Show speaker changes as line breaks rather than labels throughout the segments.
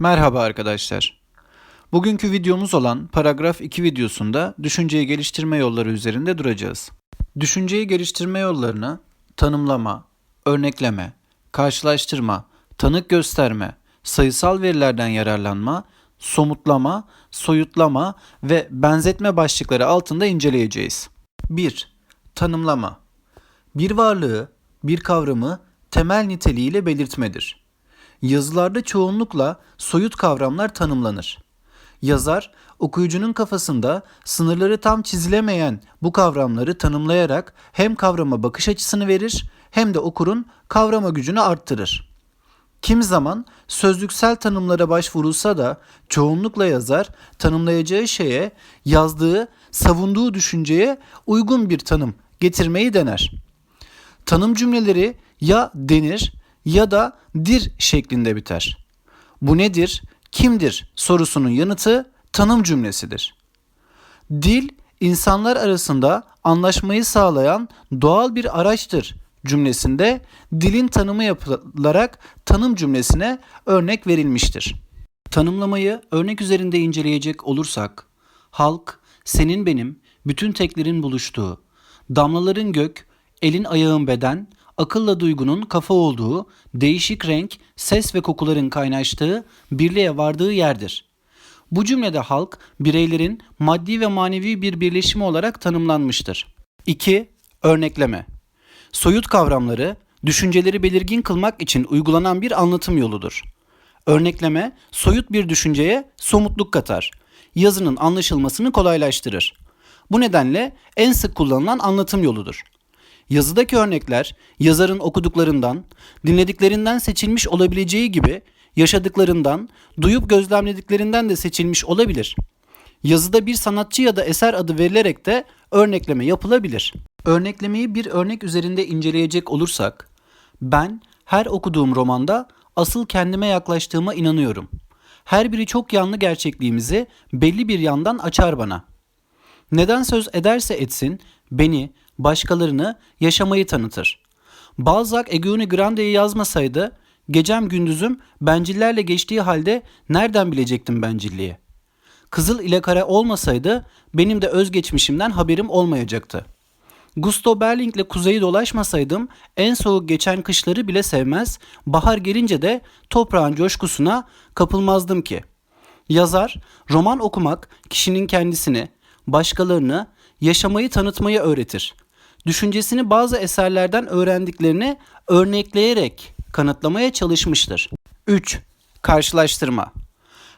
Merhaba arkadaşlar. Bugünkü videomuz olan paragraf 2 videosunda düşünceyi geliştirme yolları üzerinde duracağız. Düşünceyi geliştirme yollarını tanımlama, örnekleme, karşılaştırma, tanık gösterme, sayısal verilerden yararlanma, somutlama, soyutlama ve benzetme başlıkları altında inceleyeceğiz. 1. Tanımlama. Bir varlığı, bir kavramı temel niteliğiyle belirtmedir. Yazılarda çoğunlukla soyut kavramlar tanımlanır. Yazar, okuyucunun kafasında sınırları tam çizilemeyen bu kavramları tanımlayarak hem kavrama bakış açısını verir hem de okurun kavrama gücünü arttırır. Kim zaman sözlüksel tanımlara başvurulsa da çoğunlukla yazar tanımlayacağı şeye, yazdığı, savunduğu düşünceye uygun bir tanım getirmeyi dener. Tanım cümleleri ya denir ya da dir şeklinde biter. Bu nedir, kimdir sorusunun yanıtı tanım cümlesidir. Dil, insanlar arasında anlaşmayı sağlayan doğal bir araçtır cümlesinde dilin tanımı yapılarak tanım cümlesine örnek verilmiştir. Tanımlamayı örnek üzerinde inceleyecek olursak, halk, senin benim, bütün teklerin buluştuğu, damlaların gök, elin ayağın beden, akılla duygunun kafa olduğu, değişik renk, ses ve kokuların kaynaştığı, birliğe vardığı yerdir. Bu cümlede halk, bireylerin maddi ve manevi bir birleşimi olarak tanımlanmıştır. 2. Örnekleme Soyut kavramları, düşünceleri belirgin kılmak için uygulanan bir anlatım yoludur. Örnekleme, soyut bir düşünceye somutluk katar. Yazının anlaşılmasını kolaylaştırır. Bu nedenle en sık kullanılan anlatım yoludur. Yazıdaki örnekler yazarın okuduklarından, dinlediklerinden seçilmiş olabileceği gibi yaşadıklarından, duyup gözlemlediklerinden de seçilmiş olabilir. Yazıda bir sanatçı ya da eser adı verilerek de örnekleme yapılabilir. Örneklemeyi bir örnek üzerinde inceleyecek olursak, ben her okuduğum romanda asıl kendime yaklaştığıma inanıyorum. Her biri çok yanlı gerçekliğimizi belli bir yandan açar bana. Neden söz ederse etsin beni, başkalarını, yaşamayı tanıtır. Balzac Eugene Grande'yi yazmasaydı gecem gündüzüm bencillerle geçtiği halde nereden bilecektim bencilliği? Kızıl ile kare olmasaydı benim de özgeçmişimden haberim olmayacaktı. Gusto Berling'le kuzeyi dolaşmasaydım en soğuk geçen kışları bile sevmez, bahar gelince de toprağın coşkusuna kapılmazdım ki. Yazar, roman okumak kişinin kendisini, başkalarını, yaşamayı tanıtmayı öğretir. Düşüncesini bazı eserlerden öğrendiklerini örnekleyerek kanıtlamaya çalışmıştır. 3. Karşılaştırma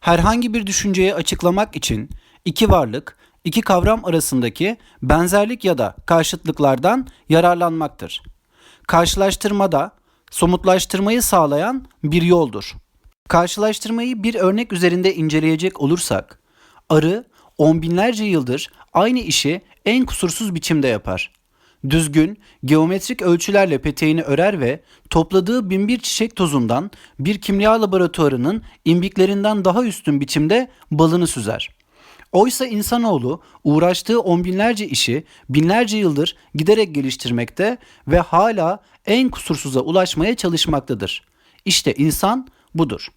Herhangi bir düşünceyi açıklamak için iki varlık, iki kavram arasındaki benzerlik ya da karşıtlıklardan yararlanmaktır. Karşılaştırmada somutlaştırmayı sağlayan bir yoldur. Karşılaştırmayı bir örnek üzerinde inceleyecek olursak, arı on binlerce yıldır aynı işi en kusursuz biçimde yapar. Düzgün, geometrik ölçülerle peteğini örer ve topladığı binbir çiçek tozundan bir kimya laboratuvarının imbiklerinden daha üstün biçimde balını süzer. Oysa insanoğlu uğraştığı on binlerce işi binlerce yıldır giderek geliştirmekte ve hala en kusursuza ulaşmaya çalışmaktadır. İşte insan budur.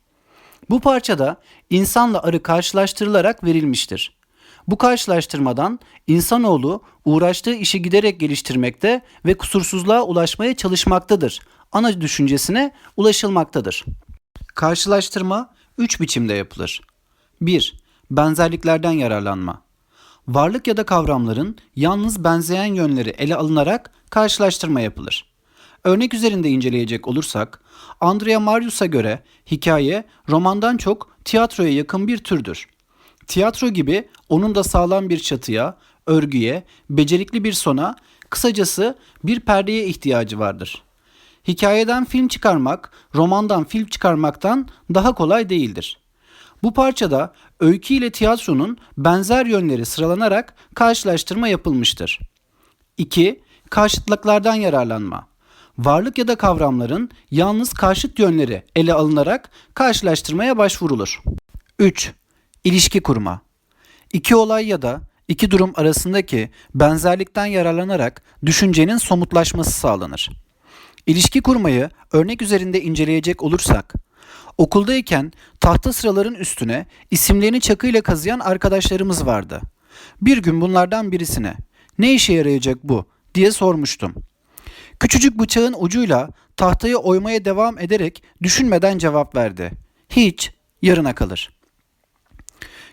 Bu parçada insanla arı karşılaştırılarak verilmiştir. Bu karşılaştırmadan insanoğlu uğraştığı işi giderek geliştirmekte ve kusursuzluğa ulaşmaya çalışmaktadır. Ana düşüncesine ulaşılmaktadır. Karşılaştırma üç biçimde yapılır. 1. Benzerliklerden yararlanma. Varlık ya da kavramların yalnız benzeyen yönleri ele alınarak karşılaştırma yapılır. Örnek üzerinde inceleyecek olursak, Andrea Marius'a göre hikaye romandan çok tiyatroya yakın bir türdür. Tiyatro gibi onun da sağlam bir çatıya, örgüye, becerikli bir sona, kısacası bir perdeye ihtiyacı vardır. Hikayeden film çıkarmak, romandan film çıkarmaktan daha kolay değildir. Bu parçada öykü ile tiyatronun benzer yönleri sıralanarak karşılaştırma yapılmıştır. 2. Karşıtlıklardan yararlanma. Varlık ya da kavramların yalnız karşıt yönleri ele alınarak karşılaştırmaya başvurulur. 3. İlişki kurma. İki olay ya da iki durum arasındaki benzerlikten yararlanarak düşüncenin somutlaşması sağlanır. İlişki kurmayı örnek üzerinde inceleyecek olursak, Okuldayken tahta sıraların üstüne isimlerini çakıyla kazıyan arkadaşlarımız vardı. Bir gün bunlardan birisine ne işe yarayacak bu diye sormuştum. Küçücük bıçağın ucuyla tahtayı oymaya devam ederek düşünmeden cevap verdi. Hiç, yarına kalır.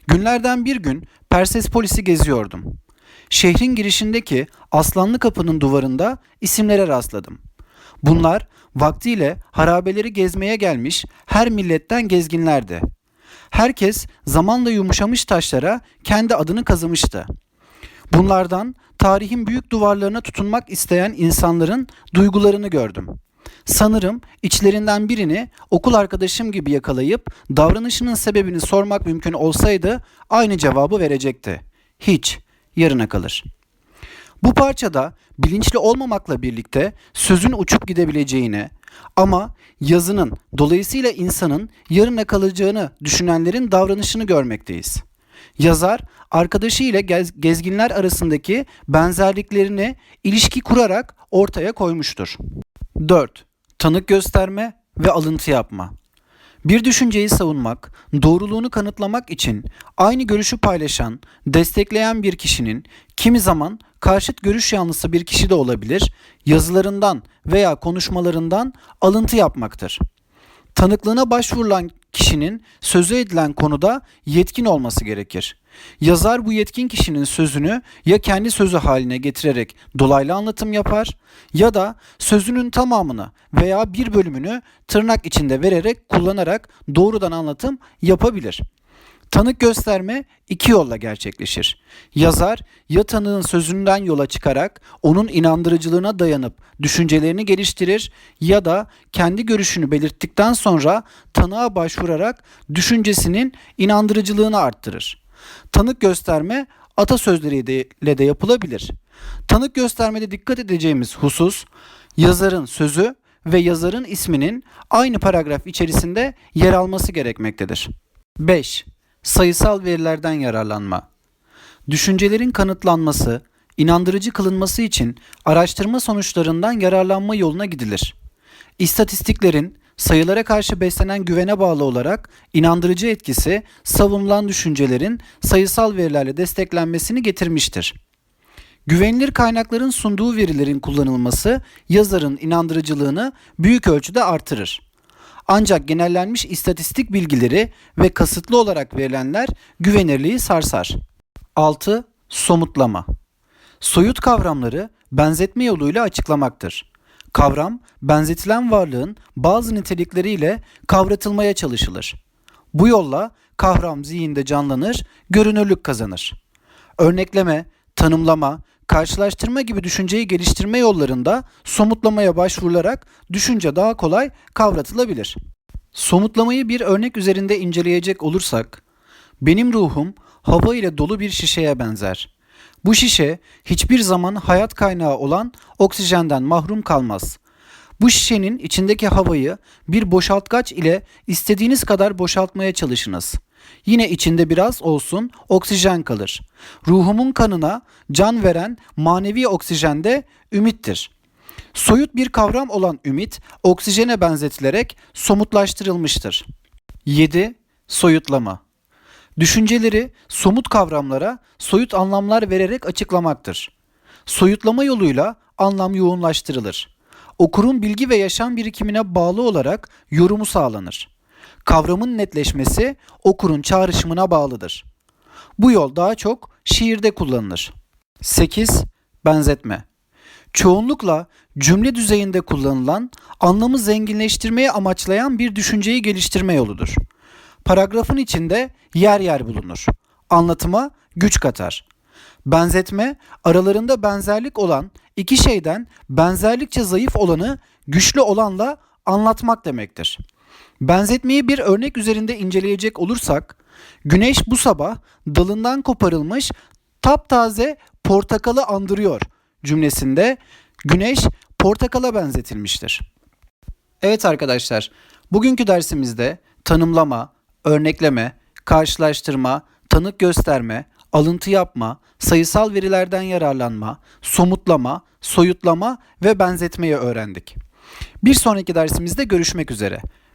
Günlerden bir gün Persespolis'i geziyordum. Şehrin girişindeki Aslanlı Kapı'nın duvarında isimlere rastladım. Bunlar vaktiyle harabeleri gezmeye gelmiş her milletten gezginlerdi. Herkes zamanla yumuşamış taşlara kendi adını kazımıştı. Bunlardan tarihin büyük duvarlarına tutunmak isteyen insanların duygularını gördüm. Sanırım içlerinden birini okul arkadaşım gibi yakalayıp davranışının sebebini sormak mümkün olsaydı aynı cevabı verecekti. Hiç, yarına kalır. Bu parçada bilinçli olmamakla birlikte sözün uçup gidebileceğini ama yazının dolayısıyla insanın yarına kalacağını düşünenlerin davranışını görmekteyiz. Yazar arkadaşı ile gez- gezginler arasındaki benzerliklerini ilişki kurarak ortaya koymuştur. 4. Tanık gösterme ve alıntı yapma. Bir düşünceyi savunmak, doğruluğunu kanıtlamak için aynı görüşü paylaşan, destekleyen bir kişinin kimi zaman karşıt görüş yanlısı bir kişi de olabilir, yazılarından veya konuşmalarından alıntı yapmaktır. Tanıklığına başvurulan kişinin sözü edilen konuda yetkin olması gerekir. Yazar bu yetkin kişinin sözünü ya kendi sözü haline getirerek dolaylı anlatım yapar ya da sözünün tamamını veya bir bölümünü tırnak içinde vererek kullanarak doğrudan anlatım yapabilir. Tanık gösterme iki yolla gerçekleşir. Yazar ya tanığın sözünden yola çıkarak onun inandırıcılığına dayanıp düşüncelerini geliştirir ya da kendi görüşünü belirttikten sonra tanığa başvurarak düşüncesinin inandırıcılığını arttırır. Tanık gösterme atasözleriyle de yapılabilir. Tanık göstermede dikkat edeceğimiz husus yazarın sözü ve yazarın isminin aynı paragraf içerisinde yer alması gerekmektedir. 5. Sayısal verilerden yararlanma. Düşüncelerin kanıtlanması, inandırıcı kılınması için araştırma sonuçlarından yararlanma yoluna gidilir. İstatistiklerin sayılara karşı beslenen güvene bağlı olarak inandırıcı etkisi savunulan düşüncelerin sayısal verilerle desteklenmesini getirmiştir. Güvenilir kaynakların sunduğu verilerin kullanılması yazarın inandırıcılığını büyük ölçüde artırır. Ancak genellenmiş istatistik bilgileri ve kasıtlı olarak verilenler güvenirliği sarsar. 6. Somutlama Soyut kavramları benzetme yoluyla açıklamaktır. Kavram, benzetilen varlığın bazı nitelikleriyle kavratılmaya çalışılır. Bu yolla kavram zihinde canlanır, görünürlük kazanır. Örnekleme, tanımlama, karşılaştırma gibi düşünceyi geliştirme yollarında somutlamaya başvurularak düşünce daha kolay kavratılabilir. Somutlamayı bir örnek üzerinde inceleyecek olursak, benim ruhum hava ile dolu bir şişeye benzer. Bu şişe hiçbir zaman hayat kaynağı olan oksijenden mahrum kalmaz. Bu şişenin içindeki havayı bir boşaltgaç ile istediğiniz kadar boşaltmaya çalışınız. Yine içinde biraz olsun oksijen kalır. Ruhumun kanına can veren manevi oksijen de ümittir. Soyut bir kavram olan ümit oksijene benzetilerek somutlaştırılmıştır. 7. Soyutlama Düşünceleri somut kavramlara soyut anlamlar vererek açıklamaktır. Soyutlama yoluyla anlam yoğunlaştırılır. Okurun bilgi ve yaşam birikimine bağlı olarak yorumu sağlanır. Kavramın netleşmesi okurun çağrışımına bağlıdır. Bu yol daha çok şiirde kullanılır. 8. Benzetme Çoğunlukla cümle düzeyinde kullanılan, anlamı zenginleştirmeye amaçlayan bir düşünceyi geliştirme yoludur. Paragrafın içinde yer yer bulunur. Anlatıma güç katar. Benzetme aralarında benzerlik olan iki şeyden benzerlikçe zayıf olanı güçlü olanla anlatmak demektir. Benzetmeyi bir örnek üzerinde inceleyecek olursak, güneş bu sabah dalından koparılmış taptaze portakalı andırıyor cümlesinde güneş portakala benzetilmiştir. Evet arkadaşlar, bugünkü dersimizde tanımlama, örnekleme, karşılaştırma, tanık gösterme, alıntı yapma, sayısal verilerden yararlanma, somutlama, soyutlama ve benzetmeyi öğrendik. Bir sonraki dersimizde görüşmek üzere.